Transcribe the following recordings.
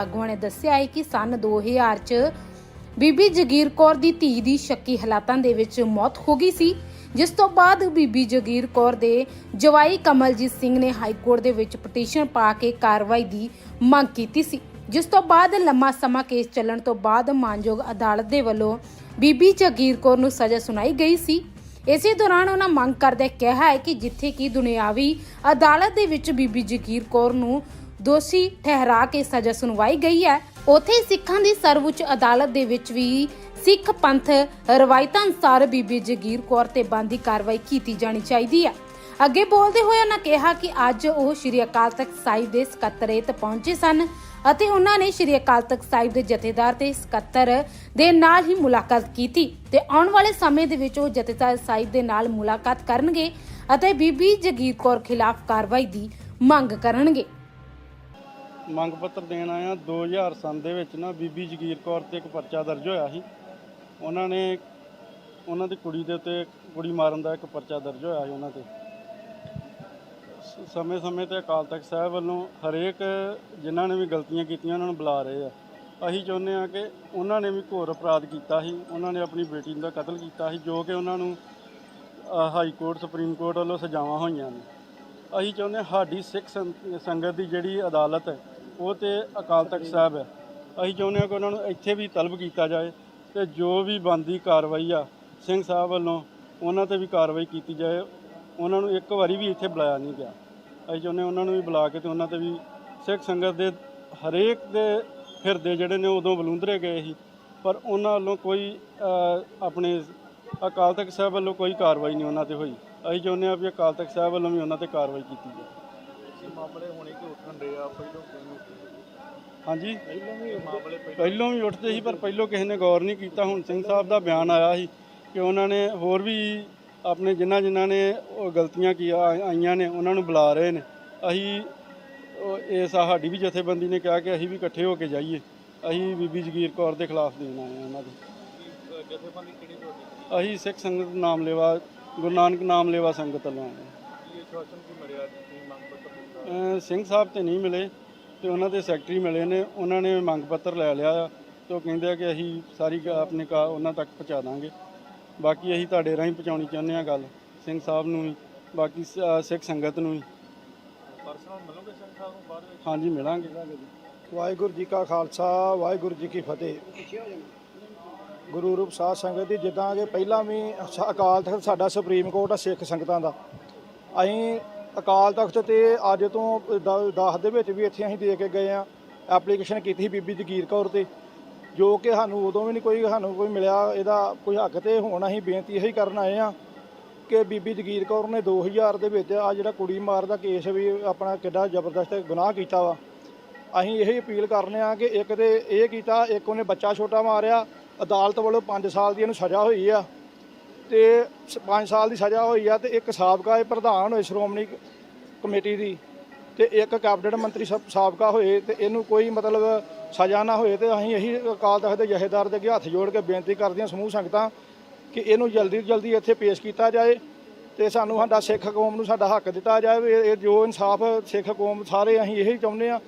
ਆਗੂਆਂ ਨੇ ਦੱਸਿਆ ਹੈ ਕਿ ਸਨ 2000 ਚ ਬੀਬੀ ਜਗੀਰ ਕੌਰ ਦੀ ਧੀ ਦੀ ਸ਼ੱਕੀ ਹਾਲਾਤਾਂ ਦੇ ਵਿੱਚ ਮੌਤ ਹੋ ਗਈ ਸੀ, ਜਿਸ ਤੋਂ ਬਾਅਦ ਬੀਬੀ ਜਗੀਰ ਕੌਰ ਦੇ ਜਵਾਈ ਕਮਲਜੀਤ ਸਿੰਘ ਨੇ ਹਾਈ ਕੋਰਟ ਦੇ ਵਿੱਚ ਪਟੀਸ਼ਨ ਪਾ ਕੇ ਕਾਰਵਾਈ ਦੀ ਮੰਗ ਕੀਤੀ ਸੀ। ਜਿਸ ਤੋਂ ਬਾਅਦ ਲੰਮਾ ਸਮਾਂ ਕੇਸ ਚੱਲਣ ਤੋਂ ਬਾਅਦ ਮਾਨਯੋਗ ਅਦਾਲਤ ਦੇ ਵੱਲੋਂ ਬੀਬੀ ਜਗੀਰ ਕੌਰ ਨੂੰ ਸਜ਼ਾ ਸੁਣਾਈ ਗਈ ਸੀ। ਇਸੇ ਦੌਰਾਨ ਉਹਨਾਂ ਮੰਗ ਕਰਦੇ ਕਿਹਾ ਹੈ ਕਿ ਜਿੱਥੇ ਕਿ ਦੁਨਿਆਵੀ ਅਦਾਲਤ ਦੇ ਵਿੱਚ ਬੀਬੀ ਜਗੀਰ ਕੌਰ ਨੂੰ ਦੋਸ਼ੀ ਠਹਿਰਾ ਕੇ ਸਜ਼ਾ ਸੁਣਵਾਈ ਗਈ ਹੈ। ਉਥੇ ਸਿੱਖਾਂ ਦੀ ਸਰਵਉੱਚ ਅਦਾਲਤ ਦੇ ਵਿੱਚ ਵੀ ਸਿੱਖ ਪੰਥ ਰਵਾਇਤਾਂ ਅਨੁਸਾਰ ਬੀਬੀ ਜਗੀਰ ਕੌਰ ਤੇ ਬੰਦੀ ਕਾਰਵਾਈ ਕੀਤੀ ਜਾਣੀ ਚਾਹੀਦੀ ਹੈ। ਅੱਗੇ ਬੋਲਦੇ ਹੋਏ ਉਹਨਾਂ ਕਿਹਾ ਕਿ ਅੱਜ ਉਹ ਸ਼੍ਰੀ ਅਕਾਲ ਤਖਤ ਸਾਹਿਬ ਦੇ ਸਕੱਤਰੇਤ ਪਹੁੰਚੇ ਸਨ ਅਤੇ ਉਹਨਾਂ ਨੇ ਸ਼੍ਰੀ ਅਕਾਲ ਤਖਤ ਸਾਹਿਬ ਦੇ ਜਥੇਦਾਰ ਤੇ ਸਕੱਤਰ ਦੇ ਨਾਲ ਹੀ ਮੁਲਾਕਾਤ ਕੀਤੀ ਤੇ ਆਉਣ ਵਾਲੇ ਸਮੇਂ ਦੇ ਵਿੱਚ ਉਹ ਜਥੇਦਾਰ ਸਾਹਿਬ ਦੇ ਨਾਲ ਮੁਲਾਕਾਤ ਕਰਨਗੇ ਅਤੇ ਬੀਬੀ ਜਗੀਰ ਕੌਰ ਖਿਲਾਫ ਕਾਰਵਾਈ ਦੀ ਮੰਗ ਕਰਨਗੇ। ਮੰਗ ਪੱਤਰ ਦੇਣ ਆਇਆ 2000 ਸਨ ਦੇ ਵਿੱਚ ਨਾ ਬੀਬੀ ਜਗੀਰ ਕੌਰ ਤੇ ਇੱਕ ਪਰਚਾ ਦਰਜ ਹੋਇਆ ਸੀ। ਉਹਨਾਂ ਨੇ, ਉਹਨਾਂ ਦੀ ਕੁੜੀ ਦੇ ਉੱਤੇ ਕੁੜੀ ਮਾਰਨ ਦਾ ਇੱਕ ਪਰਚਾ ਦਰਜ ਹੋਇਆ ਸੀ ਉਹਨਾਂ ਤੇ। ਸਮੇਂ-ਸਮੇਂ ਤੇ ਅਕਾਲ ਤਖਤ ਸਾਹਿਬ ਵੱਲੋਂ ਹਰੇਕ ਜਿਨ੍ਹਾਂ ਨੇ ਵੀ ਗਲਤੀਆਂ ਕੀਤੀਆਂ, ਉਹਨਾਂ ਨੂੰ ਬੁਲਾ ਰਹੇ ਆ। ਅਸੀਂ ਚਾਹੁੰਦੇ ਆ ਕਿ ਉਹਨਾਂ ਨੇ ਵੀ ਘੋਰ ਅਪਰਾਧ ਕੀਤਾ ਸੀ। ਉਹਨਾਂ ਨੇ ਆਪਣੀ ਬੇਟੀ ਦਾ ਕਤਲ ਕੀਤਾ ਸੀ, ਜੋ ਕਿ ਉਹਨਾਂ ਨੂੰ ਹਾਈ ਕੋਰਟ, ਸੁਪਰੀਮ ਕੋਰਟ ਵੱਲੋਂ ਸਜ਼ਾਵਾਂ ਹੋਈਆਂ ਨੇ। ਅਸੀਂ ਚਾਹੁੰਦੇ ਹਾਂ ਸਾਡੀ ਸਿੱਖ ਸੰਗਤ ਦੀ ਜਿਹੜੀ ਅਦਾਲਤ ਹੈ ਉਹ ਤੇ ਅਕਾਲ ਤਖਤ ਸਾਹਿਬ ਹੈ। ਅਸੀਂ ਚਾਹੁੰਦੇ ਹਾਂ ਕਿ ਉਹਨਾਂ ਨੂੰ ਇੱਥੇ ਵੀ ਤਲਬ ਕੀਤਾ ਜਾਏ ਤੇ ਜੋ ਵੀ ਬੰਦੀ ਕਾਰਵਾਈ ਆ, ਸਿੰਘ ਸਾਹਿਬ ਵੱਲੋਂ ਉਹਨਾਂ ਤੇ ਵੀ ਕਾਰਵਾਈ ਕੀਤੀ ਜਾਏ। ਉਹਨਾਂ ਨੂੰ ਇੱਕ ਵਾਰੀ ਵੀ ਇੱਥੇ ਬੁਲਾਇਆ ਨਹੀਂ ਗਿਆ। ਅਸੀਂ ਚਾਹੁੰਦੇ ਹਾਂ ਉਹਨਾਂ ਨੂੰ ਵੀ ਬੁਲਾ ਕੇ ਤੇ ਉਹਨਾਂ ਤੇ ਵੀ ਸਿੱਖ ਸੰਗਤ ਦੇ ਹਰੇਕ ਦੇ ਹਿਰਦੇ ਜਿਹੜੇ ਨੇ ਉਦੋਂ ਬਲੂੰਦਰੇ ਗਏ ਸੀ। ਪਰ ਉਹਨਾਂ ਵੱਲੋਂ ਕੋਈ ਆਪਣੇ ਅਕਾਲ ਤਖਤ ਸਾਹਿਬ ਵੱਲੋਂ ਕੋਈ ਕਾਰਵਾਈ ਨਹੀਂ ਉਹਨਾਂ ਤੇ ਹੋਈ। ਅਸੀਂ ਚਾਹੁੰਦੇ ਹਾਂ ਵੀ ਅਕਾਲ ਤਖਤ ਸਾਹਿਬ ਵੱਲੋਂ ਵੀ ਉਹਨਾਂ ਤੇ ਕਾਰਵਾਈ ਕੀਤੀ ਜਾਵੇ ਮਾਮਲੇ ਹੁਣੇ ਕਿ ਉੱਠਣ ਦੇ ਆ, ਪਹਿਲੋਂ ਹਾਂਜੀ। ਪਹਿਲੋਂ ਵੀ ਇਹ ਮਾਮਲੇ ਪਹਿਲਾਂ ਪਹਿਲੋਂ ਵੀ ਉੱਠਦੇ ਸੀ ਪਰ ਪਹਿਲੋਂ ਕਿਸੇ ਨੇ ਗੌਰ ਨਹੀਂ ਕੀਤਾ। ਹੁਣ ਸਿੰਘ ਸਾਹਿਬ ਦਾ ਬਿਆਨ ਆਇਆ ਸੀ ਕਿ ਉਹਨਾਂ ਨੇ ਹੋਰ ਵੀ ਆਪਣੇ ਜਿਨ੍ਹਾਂ ਜਿਨ੍ਹਾਂ ਨੇ ਉਹ ਗਲਤੀਆਂ ਕੀ ਆਈਆਂ ਨੇ ਉਹਨਾਂ ਨੂੰ ਬੁਲਾ ਰਹੇ ਨੇ। ਅਸੀਂ ਇਸ ਸਾਡੀ ਵੀ ਜਥੇਬੰਦੀ ਨੇ ਕਿਹਾ ਕਿ ਅਸੀਂ ਵੀ ਇਕੱਠੇ ਹੋ ਕੇ ਜਾਈਏ। ਅਸੀਂ ਬੀਬੀ ਜਗੀਰ ਕੌਰ ਦੇ ਖਿਲਾਫ ਦੇਣ ਆਏ ਹਾਂ ਉਹਨਾਂ ਦੇ। ਕੀ ਜਥੇਬੰਦੀ ਕਿਹੜੀ ਤੁਹਾਡੀ ਅਸੀਂ ਸਿੱਖ ਸੰਗਤ ਨਾਮ ਲੈਵਾ ਗੁਰੂ ਨਾਨਕ ਨਾਮ ਲੈਵਾ ਸੰਗਤ ਵੱਲੋਂ ਆਏ ਸਿੰਘ ਸਾਹਿਬ ਤੇ ਨਹੀਂ ਮਿਲੇ। ਤੇ ਉਹਨਾਂ ਦੇ ਸੈਕਟਰੀ ਮਿਲੇ ਨੇ ਉਹਨਾਂ ਨੇ ਮੰਗ ਪੱਤਰ ਲੈ ਲਿਆ ਆ ਤੇ ਉਹ ਕਹਿੰਦੇ ਆ ਕਿ ਅਸੀਂ ਸਾਰੀ ਗ- ਆਪਣੀ ਕਾ ਉਹਨਾਂ ਤੱਕ ਪਹੁੰਚਾ ਦਾਂਗੇ। ਬਾਕੀ ਅਸੀਂ ਤੁਹਾਡੇ ਰਾਹੀਂ ਪਹੁੰਚਾਉਣੀ ਚਾਹੁੰਦੇ ਆ ਗੱਲ ਸਿੰਘ ਸਾਹਿਬ ਨੂੰ ਵੀ ਬਾਕੀ ਸ- ਸਿੱਖ ਸੰਗਤ ਨੂੰ ਵੀ। ਪਰਸਨਲ ਮਿਲੋਗੇ ਸਿੰਘ ਸਾਹਿਬ ਨੂੰ ਬਾਅਦ ਵਿੱਚ? ਹਾਂਜੀ ਮਿਲਾਂਗੇ। ਵਾਹਿਗੁਰੂ ਜੀ ਕਾ ਖਾਲਸਾ ਵਾਹਿਗੁਰੂ ਜੀ ਕੀ ਫਤਿਹ। ਗੁਰੂ ਰੂਪ ਸਾਧ ਸੰਗਤ ਦੀ ਜਿੱਦਾਂ ਕਿ ਪਹਿਲਾਂ ਵੀ ਸ- ਅਕਾਲ ਤਖਤ ਸਾਡਾ ਸੁਪਰੀਮ ਕੋਰਟ ਆ ਸਿੱਖ ਸੰਗਤਾਂ ਦਾ। ਅਸੀਂ ਅਕਾਲ ਤਖਤ ਤੇ ਅੱਜ ਤੋਂ 10 ਦੇ ਵਿੱਚ ਵੀ ਇੱਥੇ ਅਸੀਂ ਦੇ ਕੇ ਗਏ ਆ ਐਪਲੀਕੇਸ਼ਨ ਕੀਤੀ ਸੀ ਬੀਬੀ ਜਗੀਰ ਕੌਰ ਤੇ, ਜੋ ਕਿ ਸਾਨੂੰ ਉਦੋਂ ਵੀ ਨਹੀਂ ਕੋਈ, ਸਾਨੂੰ ਕੋਈ ਮਿਲਿਆ। ਇਹਦਾ ਕੋਈ ਹੱਕ ਤੇ ਹੁਣ ਅਸੀਂ ਬੇਨਤੀ ਇਹੀ ਕਰਨ ਆਏ ਆ ਕਿ ਬੀਬੀ ਜਗੀਰ ਕੌਰ ਨੇ 2000 ਦੇ ਵਿੱਚ ਆ ਜਿਹੜਾ ਕੁੜੀ ਮਾਰ ਦਾ ਕੇਸ ਵੀ ਆਪਣਾ ਕਿੱਡਾ ਜ਼ਬਰਦਸਤ ਗੁਨਾਹ ਕੀਤਾ ਵਾ। ਅਸੀਂ ਇਹੀ ਅਪੀਲ ਕਰਨੇ ਆ ਕਿ ਇੱਕ ਤੇ ਇਹ ਕੀਤਾ, ਇੱਕ ਉਹਨੇ ਬੱਚਾ ਛੋਟਾ ਮਾਰਿਆ। ਅਦਾਲਤ ਵੱਲੋਂ 5 ਸਾਲ ਦੀ ਇਹਨੂੰ ਸਜ਼ਾ ਹੋਈ ਆ। ਤੇ 5 ਸਾਲ ਦੀ ਸਜ਼ਾ ਹੋਈ ਆ ਤੇ ਇੱਕ ਸਾਬਕਾ ਇਹ ਪ੍ਰਧਾਨ ਹੋਏ, ਸ਼੍ਰੋਮਣੀ ਕਮੇਟੀ ਦੀ ਤੇ ਇੱਕ ਕੈਬਨਿਟ ਮੰਤਰੀ ਸਾ- ਸਾਬਕਾ ਹੋਏ ਤੇ ਇਹਨੂੰ ਕੋਈ ਮਤਲਬ ਸਜ਼ਾ ਨਾ ਹੋਏ ਤੇ ਅਸੀਂ ਇਹੀ ਅਕਾਲ ਤਖਤ ਦੇ ਜਹੇਦਾਰ ਦੇ ਅੱਗੇ ਹੱਥ ਜੋੜ ਕੇ ਬੇਨਤੀ ਕਰਦੇ ਹਾਂ ਸਮੂਹ ਸੰਗਤਾਂ ਕਿ ਇਹਨੂੰ ਜਲਦੀ ਤੋਂ ਜਲਦੀ ਇੱਥੇ ਪੇਸ਼ ਕੀਤਾ ਜਾਏ ਤੇ ਸਾਨੂੰ ਸਾਡਾ ਸਿੱਖ ਕੌਮ ਨੂੰ ਸਾਡਾ ਹੱਕ ਦਿੱਤਾ ਜਾਵੇ। ਇਹ ਜੋ ਇਨਸਾਫ ਸਿੱਖ ਕੌਮ ਸਾਰੇ ਅਸੀਂ ਇਹੀ ਚਾਹੁੰਦੇ ਆ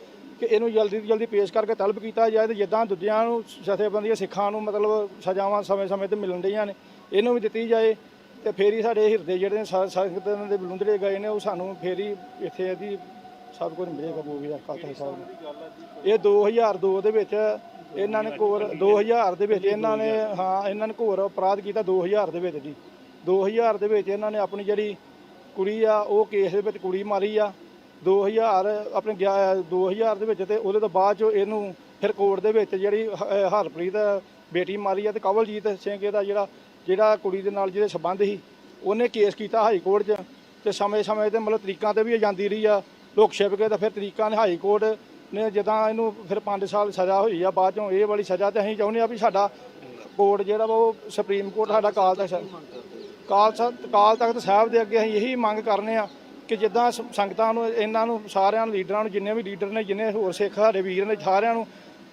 ਕਿ ਇਹਨੂੰ ਜਲਦੀ ਤੋਂ ਜਲਦੀ ਪੇਸ਼ ਕਰਕੇ ਤਲਬ ਕੀਤਾ ਜਾਏ ਤੇ ਜਿੱਦਾਂ ਦੂਜਿਆਂ ਨੂੰ ਜਥੇਬੰਦੀਆਂ ਸਿੱਖਾਂ ਨੂੰ ਮਤਲਬ ਸਜ਼ਾਵਾਂ ਸਮੇਂ-ਸਮੇਂ ਤੇ ਮਿਲਣ ਰਹੀਆਂ ਨੇ। ਇਹਨੂੰ ਵੀ ਦਿੱਤੀ ਜਾਏ ਤੇ ਫੇਰ ਹੀ ਸਾਡੇ ਹਿਰਦੇ ਜਿਹੜੇ ਨੇ, ਸਾ- ਸੰਗਤਾਂ ਦੇ ਬਲੁੰਦਰੇ ਗਏ ਨੇ, ਉਹ ਸਾਨੂੰ ਫੇਰ ਹੀ ਇੱਥੇ ਇਹਦੀ ਸਭ ਕੁਝ ਮਿਲੇਗਾ ਜੋ ਵੀ ਸਾਹਿਬ ਨੂੰ। ਇਹ 2002 ਦੇ ਵਿੱਚ ਇਹਨਾਂ ਨੇ ਘੋਰ 2000 ਦੇ ਵਿੱਚ ਇਹਨਾਂ ਨੇ, ਹਾਂ, ਇਹਨਾਂ ਨੇ ਘੋਰ ਅਪਰਾਧ ਕੀਤਾ 2000 ਦੇ ਵਿੱਚ ਜੀ। 2000 ਦੇ ਵਿੱਚ ਇਹਨਾਂ ਨੇ ਆਪਣੀ ਜਿਹੜੀ ਕੁੜੀ ਆ, ਉਹ ਕੇਸ ਦੇ ਵਿੱਚ ਕੁੜੀ ਮਾਰੀ ਆ। 2000 ਆਪਣੇ ਗਿਆ- 2000 ਦੇ ਵਿੱਚ ਤੇ ਉਹਦੇ ਤੋਂ ਬਾਅਦ ਚੋਂ ਇਹਨੂੰ ਫਿਰ ਕੋਰਟ ਦੇ ਵਿੱਚ ਜਿਹੜੀ ਹ- ਅਹ, ਹਰਪ੍ਰੀਤ ਬੇਟੀ ਮਾਰੀ ਆ ਤੇ ਕਵਲਜੀਤ ਸਿੰਘ ਦਾ ਜਿਹੜਾ ਜਿਹੜਾ ਕੁੜੀ ਦੇ ਨਾਲ ਜਿਹਦੇ ਸਬੰਧ ਸੀ, ਉਹਨੇ ਕੇਸ ਕੀਤਾ ਹਾਈ ਕੋਰਟ 'ਚ ਤੇ ਸਮੇਂ-ਸਮੇਂ ਤੇ ਮਤਲਬ ਤਰੀਕਾਂ ਤੇ ਵੀ ਇਹ ਜਾਂਦੀ ਰਹੀ ਆ। ਲੋਕ ਛਿਪ ਕੇ ਤਾਂ ਫਿਰ ਤਰੀਕਾਂ ਨੇ ਹਾਈ ਕੋਰਟ ਨੇ ਜਦਾਂ ਇਹਨੂੰ ਫਿਰ 5 ਸਾਲ ਸਜ਼ਾ ਹੋਈ ਆ, ਬਾਅਦ ਚੋਂ ਇਹ ਵਾਲੀ ਸਜ਼ਾ ਤੇ ਅਸੀਂ ਚਾਹੁੰਦੇ ਆ ਵੀ ਸਾਡਾ ਕੋਰਟ ਜਿਹੜਾ ਵਾ ਉਹ ਸੁਪਰੀਮ ਕੋਰਟ ਸਾਡਾ ਕਾਲ ਤੱਕ ਕਾਲ ਤਖਤ ਕਾਲ ਤਖਤ ਸਾਹਿਬ ਦੇ ਅੱਗੇ ਅਸੀਂ ਇਹੀ ਮੰਗ ਕਰਨੇ ਆ ਕਿ ਜਿੱਦਾਂ ਸ- ਸੰਗਤਾਂ ਨੂੰ, ਇਹਨਾਂ ਨੂੰ, ਸਾਰਿਆਂ ਨੂੰ, ਲੀਡਰਾਂ ਨੂੰ, ਜਿੰਨੇ ਵੀ ਲੀਡਰ ਨੇ, ਜਿੰਨੇ ਹੋਰ ਸਿੱਖ ਸਾਡੇ ਵੀਰ ਨੇ, ਸਾਰਿਆਂ ਨੂੰ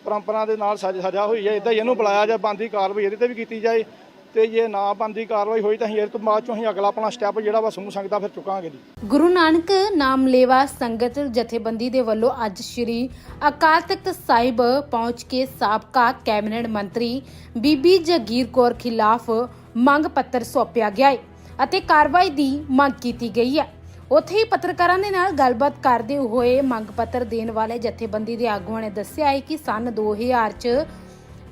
ਪਰੰਪਰਾ ਦੇ ਨਾਲ ਸਜ- ਸਜ਼ਾ ਹੋਈ ਹੈ ਇਦਾਂ ਹੀ ਇਹਨੂੰ ਬੁਲਾਇਆ ਜਾ ਬੰਦੀ ਕਾਰਵਾਈ ਇਹਦੇ ਤੇ ਵੀ ਕੀਤੀ ਜਾਏ। ਤੇ ਜੇ ਨਾ ਬਣਦੀ ਕਾਰਵਾਈ ਹੋਈ ਤਾਂ ਅਸੀਂ ਇਹ ਤੋਂ ਬਾਅਦ ਚੋਂ ਅਸੀਂ ਅਗਲਾ ਆਪਣਾ ਸਟੈਪ ਜਿਹੜਾ ਵਾ ਸਮੂਹ ਸੰਗਤਾਂ ਫਿਰ ਚੁੱਕਾਂਗੇ ਜੀ। ਗੁਰੂ ਨਾਨਕ ਨਾਮਲੇਵਾ ਸੰਗਤ ਜਥੇਬੰਦੀ ਦੇ ਵੱਲੋਂ ਅੱਜ ਸ੍ਰੀ ਅਕਾਲ ਤਖਤ ਸਾਹਿਬ ਪਹੁੰਚ ਕੇ ਸਾਬਕਾ ਕੈਬਨਿਟ ਮੰਤਰੀ ਬੀਬੀ ਜਗੀਰ ਕੌਰ ਖਿਲਾਫ ਮੰਗ ਪੱਤਰ ਸੌਂਪਿਆ ਗਿਆ ਹੈ ਅਤੇ ਕਾਰਵਾਈ ਦੀ ਮੰਗ ਕੀਤੀ ਗਈ ਹੈ। ਉੱਥੇ ਹੀ ਪੱਤਰਕਾਰਾਂ ਦੇ ਨਾਲ ਗੱਲਬਾਤ ਕਰਦੇ ਹੋਏ ਮੰਗ ਪੱਤਰ ਦੇਣ ਵਾਲੇ ਜਥੇਬੰਦੀ ਦੇ ਆਗੂਆਂ ਨੇ ਦੱਸਿਆ ਹੈ ਕਿ ਸਨ 2000 ਚ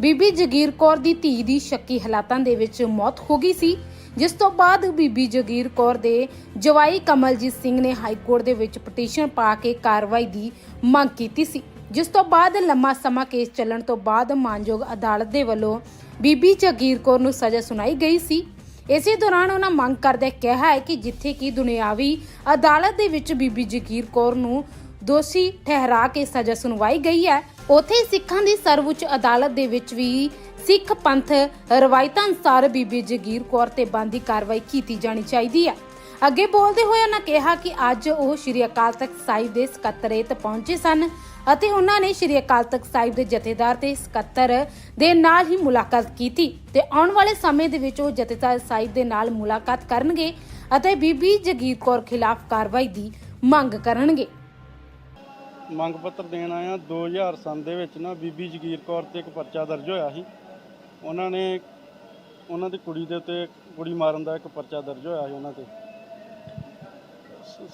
ਬੀਬੀ ਜਗੀਰ ਕੌਰ ਦੀ ਧੀ ਦੀ ਸ਼ੱਕੀ ਹਾਲਾਤਾਂ ਦੇ ਵਿੱਚ ਮੌਤ ਹੋ ਗਈ ਸੀ, ਜਿਸ ਤੋਂ ਬਾਅਦ ਬੀਬੀ ਜਗੀਰ ਕੌਰ ਦੇ ਜਵਾਈ ਕਮਲਜੀਤ ਸਿੰਘ ਨੇ ਹਾਈ ਕੋਰਟ ਦੇ ਵਿੱਚ ਪਟੀਸ਼ਨ ਪਾ ਕੇ ਕਾਰਵਾਈ ਦੀ ਮੰਗ ਕੀਤੀ ਸੀ। ਜਿਸ ਤੋਂ ਬਾਅਦ ਲੰਮਾ ਸਮਾਂ ਕੇਸ ਚੱਲਣ ਤੋਂ ਬਾਅਦ ਮਾਨਯੋਗ ਅਦਾਲਤ ਦੇ ਵੱਲੋਂ ਬੀਬੀ ਜਗੀਰ ਕੌਰ ਨੂੰ ਸਜ਼ਾ ਸੁਣਾਈ ਗਈ ਸੀ। ਇਸੇ ਦੌਰਾਨ ਉਹਨਾਂ ਮੰਗ ਕਰਦੇ ਕਿਹਾ ਹੈ ਕਿ ਜਿੱਥੇ ਕਿ ਦੁਨਿਆਵੀ ਅਦਾਲਤ ਦੇ ਵਿੱਚ ਬੀਬੀ ਜਗੀਰ ਕੌਰ ਨੂੰ ਦੋਸ਼ੀ ਠਹਿਰਾ ਕੇ ਸਜ਼ਾ ਸੁਣਵਾਈ ਗਈ ਹੈ ਉਥੇ ਸਿੱਖਾਂ ਦੀ ਸਰਵਉੱਚ ਅਦਾਲਤ ਦੇ ਵਿੱਚ ਵੀ ਸਿੱਖ ਪੰਥ ਰਵਾਇਤਾਂ ਅਨੁਸਾਰ ਬੀਬੀ ਜਗੀਰ ਕੌਰ ਤੇ ਬੰਦੀ ਕਾਰਵਾਈ ਕੀਤੀ ਜਾਣੀ ਚਾਹੀਦੀ ਹੈ। ਅੱਗੇ ਬੋਲਦੇ ਹੋਏ ਉਹਨਾਂ ਕਿਹਾ ਕਿ ਅੱਜ ਉਹ ਸ਼੍ਰੀ ਅਕਾਲ ਤਖਤ ਸਾਹਿਬ ਦੇ ਸਕੱਤਰੇਤ ਪਹੁੰਚੇ ਸਨ ਅਤੇ ਉਹਨਾਂ ਨੇ ਸ਼੍ਰੀ ਅਕਾਲ ਤਖਤ ਸਾਹਿਬ ਦੇ ਜਥੇਦਾਰ ਤੇ ਸਕੱਤਰ ਦੇ ਨਾਲ ਹੀ ਮੁਲਾਕਾਤ ਕੀਤੀ ਤੇ ਆਉਣ ਵਾਲੇ ਸਮੇਂ ਦੇ ਵਿੱਚ ਉਹ ਜਥੇਦਾਰ ਸਾਹਿਬ ਦੇ ਨਾਲ ਮੁਲਾਕਾਤ ਕਰਨਗੇ ਅਤੇ ਬੀਬੀ ਜਗੀਰ ਕੌਰ ਖਿਲਾਫ ਕਾਰਵਾਈ ਦੀ ਮੰਗ ਕਰਨਗੇ। ਮੰਗ ਪੱਤਰ ਦੇਣ ਆਇਆ 2000 ਸੰਨ ਦੇ ਵਿੱਚ ਨਾ ਬੀਬੀ ਜਗੀਰ ਕੌਰ ਤੇ ਇੱਕ ਪਰਚਾ ਦਰਜ ਹੋਇਆ ਸੀ। ਉਹਨਾਂ ਨੇ, ਉਹਨਾਂ ਦੀ ਕੁੜੀ ਦੇ ਉੱਤੇ ਕੁੜੀ ਮਾਰਨ ਦਾ ਇੱਕ ਪਰਚਾ ਦਰਜ ਹੋਇਆ ਸੀ ਉਹਨਾਂ ਤੇ।